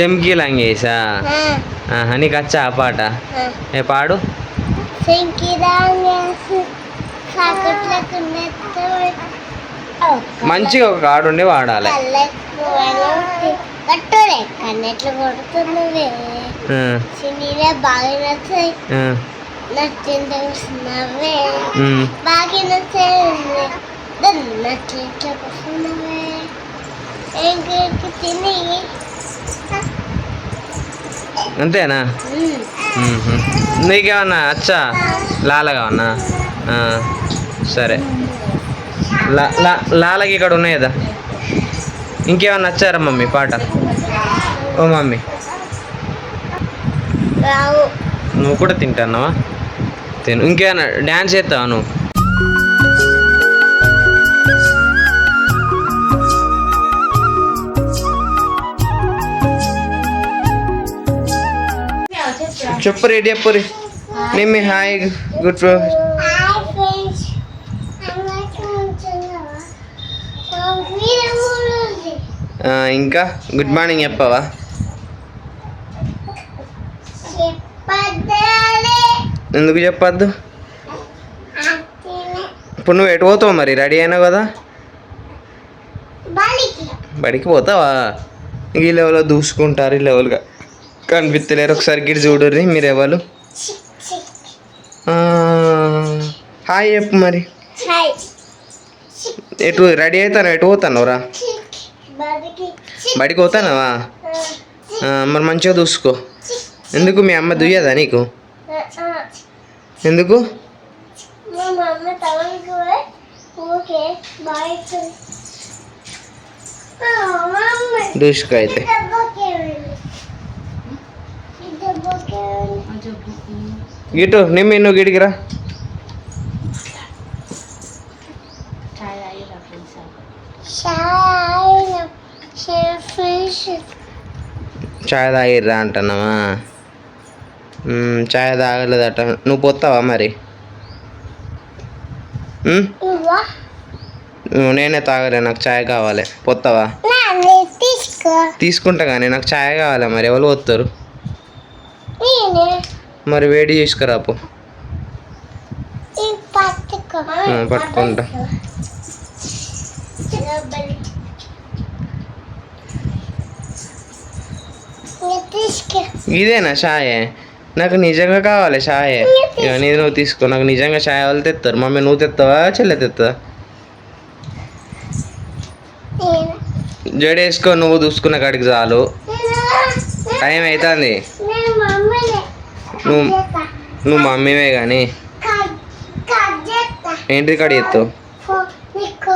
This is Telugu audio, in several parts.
చెంకి లంగేసా ఆహా, నీకు వచ్చా ఆ పాట? ఏ పాడు? మంచిగా ఒక ఆడుండి వాడాలి. కన్నెట్లు కొడుతున్నవే. ఆ, సినీలే బాగా నచ్చాయి. నచ్చింది. బాగా నచ్చాయి. అంతేనా. నీకేమన్నా అచ్చా? లాలగా ఉన్నా? సరే. లా లా లాలకి ఇక్కడ ఉన్నాయి కదా ఇంకేమన్నా నచ్చారా మమ్మీ పాట? ఓ మమ్మీ. నువ్వు కూడా తింటున్నావా? తిను. ఇంకేమన్నా డ్యాన్స్ చేస్తావా నువ్వు? చెప్పు రెడీ చెప్పు రే. నిమ్మి హాయ్ గుడ్ ఇంకా గుడ్ మార్నింగ్ చెప్పవా? ఎందుకు చెప్పొద్దు? ఇప్పుడు నువ్వు ఎటు పోతావు మరి? రెడీ అయినావు కదా? బడికి పోతావా? ఈ లెవెల్లో దూసుకుంటారు ఈ లెవెల్గా కనిపిస్తలేరు ఒకసారి గిడి చూడరు మీరు ఎవరు హాయ్ చెప్పు మరి. ఎటు రెడీ అవుతాను ఎటు పోతాను రా బడికి పోతానవా? మరి మంచిగా చూసుకో. ఎందుకు మీ అమ్మ దుయ్యదా నీకు? ఎందుకు? దూసుకో అయితే దెబ్బకే వెళ్ళి దెబ్బకే వెళ్ళి గిటు నిమ్మి నువ్వు ఫ్రెష్ చాయ్ తాగిర్రా అంటున్నావా? చాయ్ తాగలేదట. నువ్వు పోతావా మరి? నేనే తాగలే నాకు చాయ్ కావాలి. పోతావా? తీసుకుంటా కానీ నాకు చాయ్ కావాలి మరి ఎవరు పోతారు? మరి వేడి చేసుకురాపు. పట్టుకుంటా. ఇదేనా చాయ్ నాకు నిజంగా కావాలి ఇక నీది నువ్వు తీసుకో. నాకు నిజంగా చాయ్ వాళ్ళు తెస్తారు మమ్మీ నువ్వు తెస్తావా చెల్లె తెస్తావా నేను. జడేసుకో నువ్వు చూసుకున్న కాడికి చాలు. టైం అవుతుంది నేను నువ్వు నువ్వు మమ్మీవే కానీ ఏంటి కాడ ఎత్తు ఫోన్ నీకు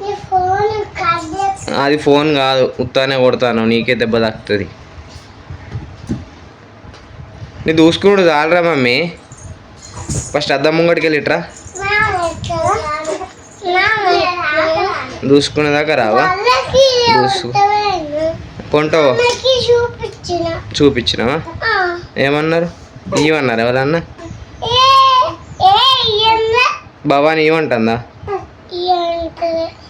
నీ ఫోన్ కట్ చేస్తా అది ఫోన్ కాదు ఉత్తానే కొడతాను నీకే దెబ్బ తాకుతుంది నీ దూసుకున్నాడు చాలరా మమ్మీ. ఫస్ట్ అద్దం ముంగడికి వెళ్ళిట్రా దూసుకునేదాకా రావా? దూసు. కొంటావో? చూపించినావా? ఏమన్నారు? ఇవ్వన్నారు ఎవరన్నా? భవాని ఇవ్వంటుందా.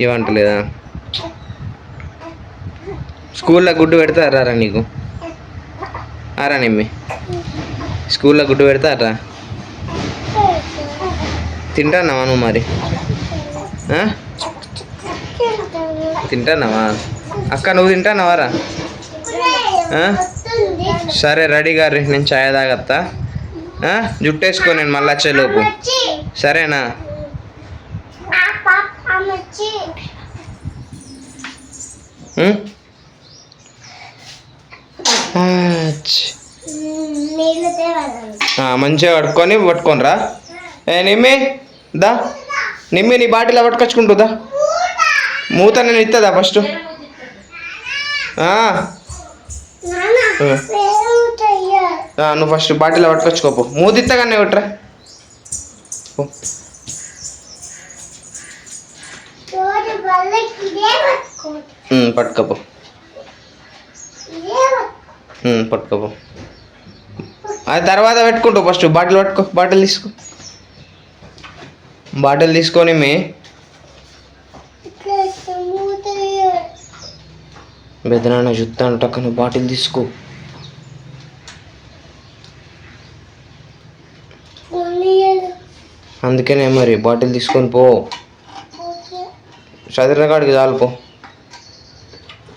ఇవ్వంటలేదా స్కూల్లో గుడ్డు పెడతారా నీకు? ఆరా నిమ్మి. స్కూల్లో గుడ్డు పెడతారా? తింటానావా నువ్వు మరి. తింటానావా అక్క నువ్వు? వస్తుంది. సరే రెడీ గారి నేను ఛాయ్ తాగత్తా. ఆ? జుట్టేసుకో నేను మళ్ళీ వచ్చేలోపు సరేనా? మంచిగా పట్టుకొని పట్టుకోనరా. ఏ నిమ్మి దా. నిమ్మి నీ బాటిల్ పట్టుకొచ్చుకుంటుందా మూత నేను ఇస్తుందా ఫస్ట్? నువ్వు ఫస్ట్ బాటిల్ పట్టుకొచ్చుకోపు. పట్టుకో. ఉం, పట్టుకోపో. పట్టుకోపో. అది తర్వాత పెట్టుకుంటావు ఫస్ట్ బాటిల్ పట్టుకో బాటిల్ తీసుకో. బాటిల్ తీసుకొని మీ. బెదనాన్న చూస్తాను టక్కన బాటిల్ తీసుకో. అందుకనే మరి బాటిల్ తీసుకొని పో. ఓకే చదివిన కాడికి చాలు పో.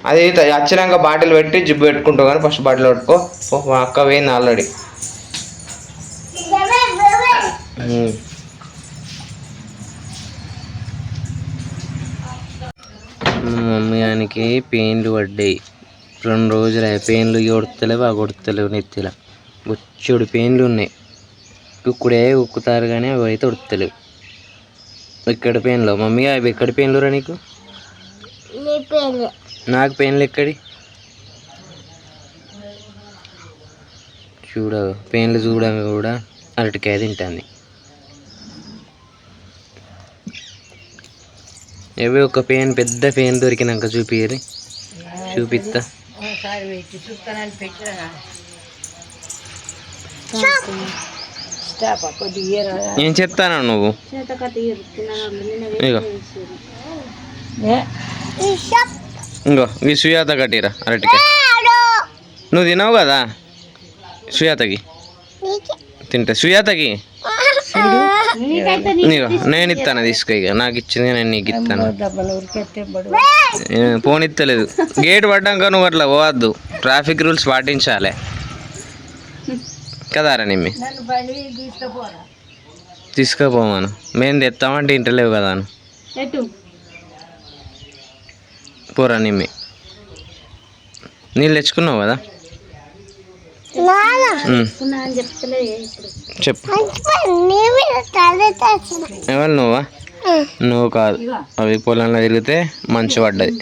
అది వచ్చినాక బాటిల్ పెట్టి జిబ్బు పెట్టుకుంటావు కానీ ఫస్ట్ బాటిల్ పెట్టుకో. పో మా అక్క పోయింది ఆల్రెడీ. మమ్మీ ఆయనకి పెయిన్లు పడ్డాయి. రెండు రోజులు పెయిన్లు కొడతలేవు ఆ కొడతలేవు నెత్తిలా. బొచ్చుడు పెయిన్లు ఉన్నాయి. ఉక్కుడే ఉక్కుతారు కానీ అవి అయితే ఉడతలేవు ఇక్కడ పెయిన్లు? మమ్మీ అవి ఎక్కడ పెయిన్లు రా నీకు? నాకు పెయిన్లు ఎక్కడి? చూడ పెయిన్లు చూడంగా కూడా అరటికాయ తింటుంది. ఏవో ఒక పెయిన్ పెద్ద పెయిన్ దొరికినాక చూపియరి చూపిస్తా ఏం చెప్తాను నువ్వు? ఇగో. ఈ షాప్ ఇంకో ఈ సుయాత కట్టిరా అరటికాయ. నువ్వు తినవు కదా? సుయాతకి తింటా. సుయాతకి నేను ఇస్తాను తీసుకో ఇక. నాకు ఇచ్చింది నేను నీకు ఇస్తాను ఫోన్ ఇస్తలేదు గేట్ పడ్డాక నువ్వు అట్లా పోవద్దు. ట్రాఫిక్ రూల్స్ పాటించాలి. కదారా నిమ్మి? తీసుకుపోమాను. మేము తెస్తామంటే ఇంటలేవు కదా పోరా నిమ్మి. నీళ్ళు తెచ్చుకున్నావు కదా? చెప్పు. ఎవరు నువ్వా? నువ్వు కాదు. అవి పొలంలో తిరిగితే మంచు పడ్డది.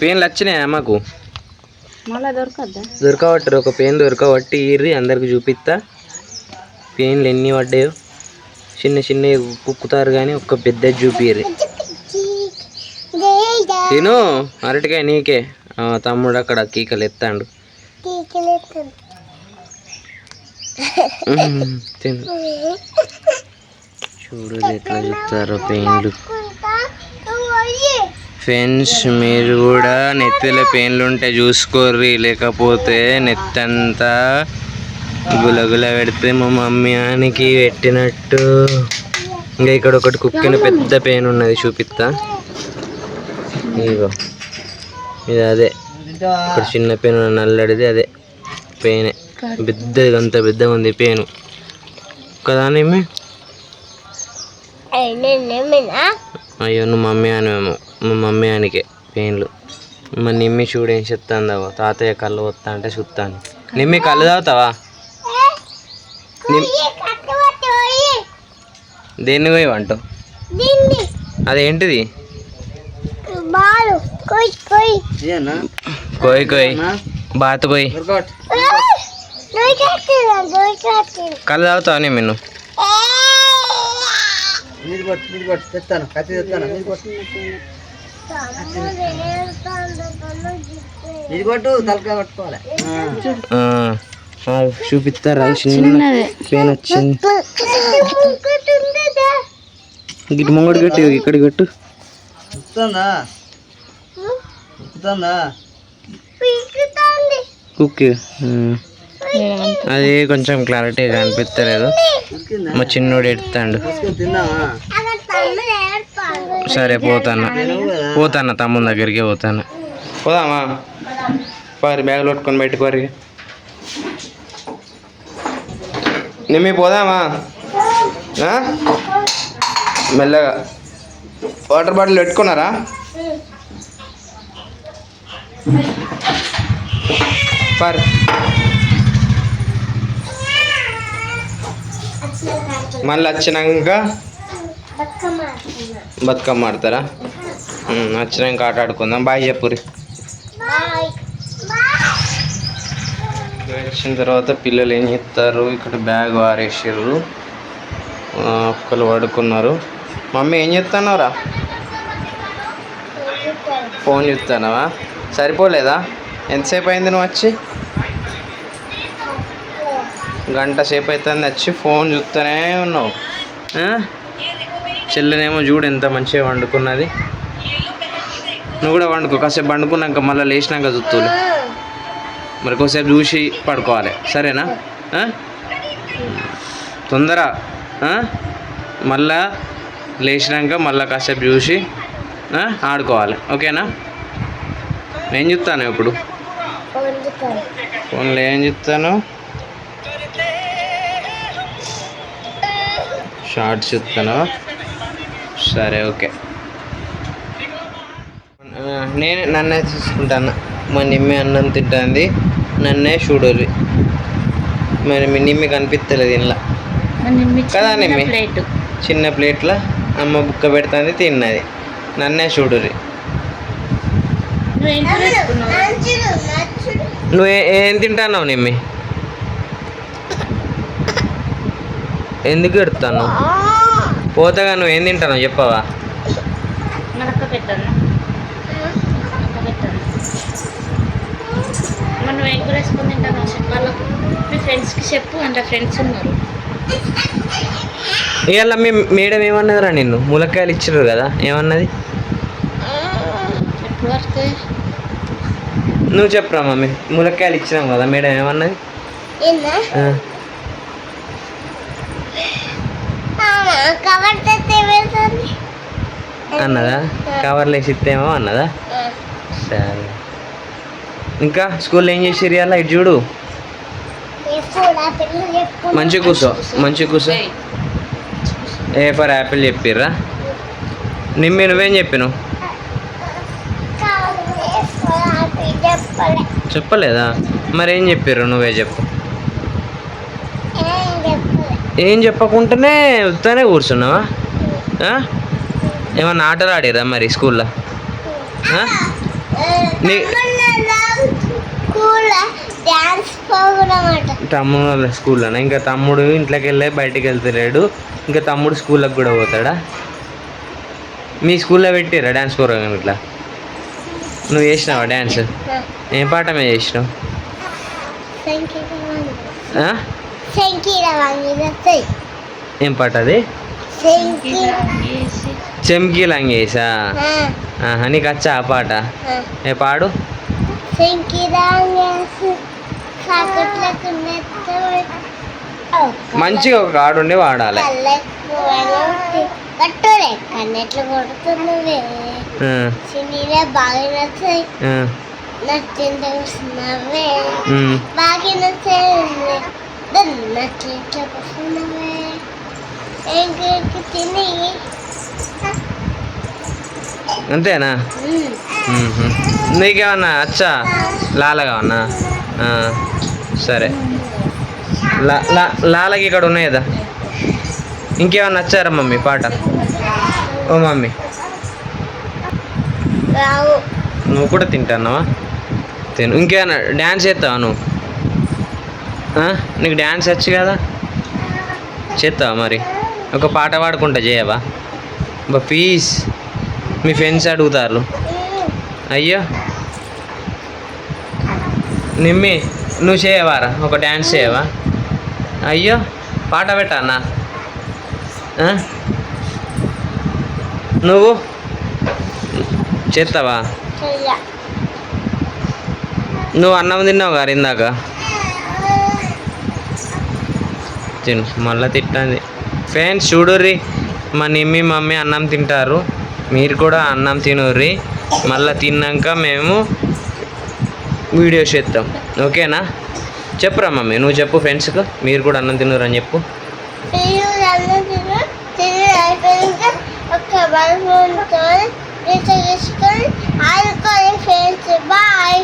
పెయిన్లు వచ్చినాయా మాకు? దొరకబట్టరు ఒక పెయిన్ దొరకబట్టి ఇర్రి అందరికి చూపిస్తా పెయిన్లు ఎన్ని పడ్డాయో. చిన్న చిన్న కుక్కుతారు కానీ ఒక్క పెద్ద చూపిర్రి. తిను అరటికాయ నీకే. తమ్ముడు అక్కడ కీకలు ఎత్తాడు. తిను. ఎట్లా చూస్తారో పెయిన్లు ఫ్రెండ్స్ మీరు కూడా నెత్తిలో పెయిన్లు ఉంటే చూసుకోర్రి. లేకపోతే నెత్తంతా గులగుల పెడితే మా మమ్మీ ఆనికి పెట్టినట్టు. ఇంకా ఇక్కడ ఒకటి కుక్కిన పెద్ద పెయిన్ ఉన్నది చూపిస్తా ఇగో ఇది అదే. ఇక్కడ చిన్న పెయిన్ నల్లడిది అదే. పెయిన్ పెద్దది అంత పెద్ద ఉంది పెయిన్ కదా నేమి అయ్యో నువ్వు మమ్మీ అనేమో మా మమ్మీ అనికే పెయిన్లు. మా నిమ్మి చూడు ఏం చెప్తాందావో తాతయ్య కళ్ళు వస్తా అంటే చూస్తాను నిమ్మి కళ్ళు తాగుతావా? దేన్ని పోయి అంటావు అదేంటిది? బాలు. కొయ్ కొయ్ కోయి కోయి బాత్ కోయి నువ్వు? కట్టిరా నువ్వు కట్టిరా కళ్ళు తాగుతావా నిమ్మి నువ్వు ఆ, ఆ, చూపిస్తారా చిన్న. పెయిన్ వచ్చింది ఇటు ముంగడు కట్టు ఇక్కడ కట్టు కుక్కి అది కొంచెం క్లారిటీగా అనిపిస్తలేదు. మా చిన్నోడు ఎడతాడు. సరే పోతాను. పోతాను తమ్ముని దగ్గరికి పోతాను. పోదామా? పారి బ్యాగులు పట్టుకొని పెట్టుకోరి నిమ్మి పోదామా? మెల్లగా. వాటర్ బాటిల్ పెట్టుకున్నారా? పారి. మళ్ళీ వచ్చినాక బతుకమ్మ ఆడతారా? వచ్చినాక ఆట ఆడుకుందాం. బాయ్ చెప్పురి. వచ్చిన తర్వాత పిల్లలు ఏం చేస్తారు? ఇక్కడ బ్యాగ్ ఆరేసారు ఒక్కరు పడుకున్నారు. మమ్మీ ఏం చేస్తున్నావురా? ఫోన్ చెప్తానవా సరిపోలేదా? ఎంతసేపు అయింది నువ్వు వచ్చి? గంట సేపు అవుతుంది వచ్చి ఫోన్ చూస్తూనే ఉన్నావు? చెల్లెనేమో చూడు ఎంత మంచిగా వండుకున్నది నువ్వు కూడా వండుకో కాసేపు వండుకున్నాక మళ్ళీ లేచినాక చూస్తులు మరి కొద్దిసేపు చూసి పడుకోవాలి సరేనా? తొందర? మళ్ళా లేచినాక మళ్ళీ కాసేపు చూసి? ఆడుకోవాలి ఓకేనా నేను చెప్తాను ఇప్పుడు ఫోన్లో ఏం చెప్తాను షార్ట్స్ చెప్తాను సరే ఓకే. నేను నన్నే తీసుకుంటాను మా నిమ్మి అన్నం తింటుంది. నన్నే చూడాలి మరి మీ నిమ్మి కనిపిస్తలేదు ఇంట్లో. కదా నిమ్మి? చిన్న ప్లేట్లో అమ్మ బుక్క పెడుతుంది తిన్నది. నన్నే చూడురి నువ్వేం ఏ- తింటాన్నావు నిమ్మి? ఎందుకు ఎడుతాను పోతగా నువ్వు ఏం తింటావు? చెప్పవా తింటాను చెప్పు. అంటే ఫ్రెండ్స్ ఉన్నారు. ఇవాళ మీ మేడం ఏమన్నదిరా నిన్ను? ములక్కాయలు ఇచ్చారు కదా? ఏమన్నది? నువ్వు చెప్పురా మమ్మీ. ములక్కాయలు ఇచ్చినాం కదా మేడం ఏమన్నది ఏందా ఆ, కవర్ తెస్తే వెళ్తుంది అన్నదా? కవర్లు వేసి ఇస్తేమో అన్నదా? సరే. ఇంకా స్కూల్లో ఏం చేసిరు ఇవాళ? ఇటు చూడు. మంచి కూర్చో మంచి కూర్చో ఏ ఫర్ యాపిల్ చెప్పిర్రా? నిమ్మి నువ్వేం చెప్పినావు? చెప్పలే. చెప్పలేదా? మరి ఏం చెప్పిర్రు? నువ్వే చెప్పు. ఏం చెప్పకుండానే ఉత్తనే కూర్చున్నావా? ఏమన్నా ఆటలు ఆడిరా మరి స్కూల్లో? తమ్ముడు స్కూల్లోనా? ఇంకా తమ్ముడు ఇంట్లోకి వెళ్ళి బయటికి వెళ్తలేడు ఇంకా తమ్ముడు స్కూల్లోకి కూడా పోతాడా? మీ స్కూల్లో పెట్టిరా డ్యాన్స్ ప్రోగ్రామ్ ఇట్లా? నువ్వు చేసినావా డ్యాన్స్ ఏం పాట మీద చేసినావు ఏం పాట అది? చెమ్కీ లంగేసా. నీకు వచ్చా ఆ పాట? ఏ పాడు? మంచిగా ఒక ఆడు ఉండి వాడాలి. కట్టులే కన్నెట్లు కొడుతున్నవే. ఆ, చిన్నీలే బాగా నచ్చాయి నచ్చింది తిని అంతేనా. మ్మ్. నీకేమన్నా అచ్చా? లాలగా ఉన్నా సరే. లా లా లాలకి ఇక్కడ ఉన్నాయి కదా. ఇంకేమన్నా నచ్చారా మమ్మీ పాట? ఓ మమ్మీ. నువ్వు కూడా తింటున్నావా తిను. ఇంకేమన్నా డ్యాన్స్ చేస్తావా నువ్వు? నీకు డ్యాన్స్ వచ్చు కదా? చేస్తావా మరి? ఒక పాట పాడుకుంటా చేయవా? బా ప్లీజ్ మీ ఫ్రెండ్స్ అడుగుతారు. అయ్యో. నిమ్మి నువ్వు చేయవారా? ఒక డ్యాన్స్ చేయవా? అయ్యో పాట పెట్టానా? నువ్వు? చేస్తావా? నువ్వు అన్నం తిన్నావు గారు ఇందాక? తిను మళ్ళీ తిట్టండి ఫ్రెండ్స్ చూడుర్రి మా నిమ్మి మమ్మీ అన్నం తింటారు. మీరు కూడా అన్నం తినుర్రి. మళ్ళీ తిన్నాక మేము వీడియో చేద్దాం. ఓకేనా? చెప్పురా మమ్మీ నువ్వు చెప్పు ఫ్రెండ్స్కి. మీరు కూడా అన్నం తినరు అని చెప్పు. బాయ్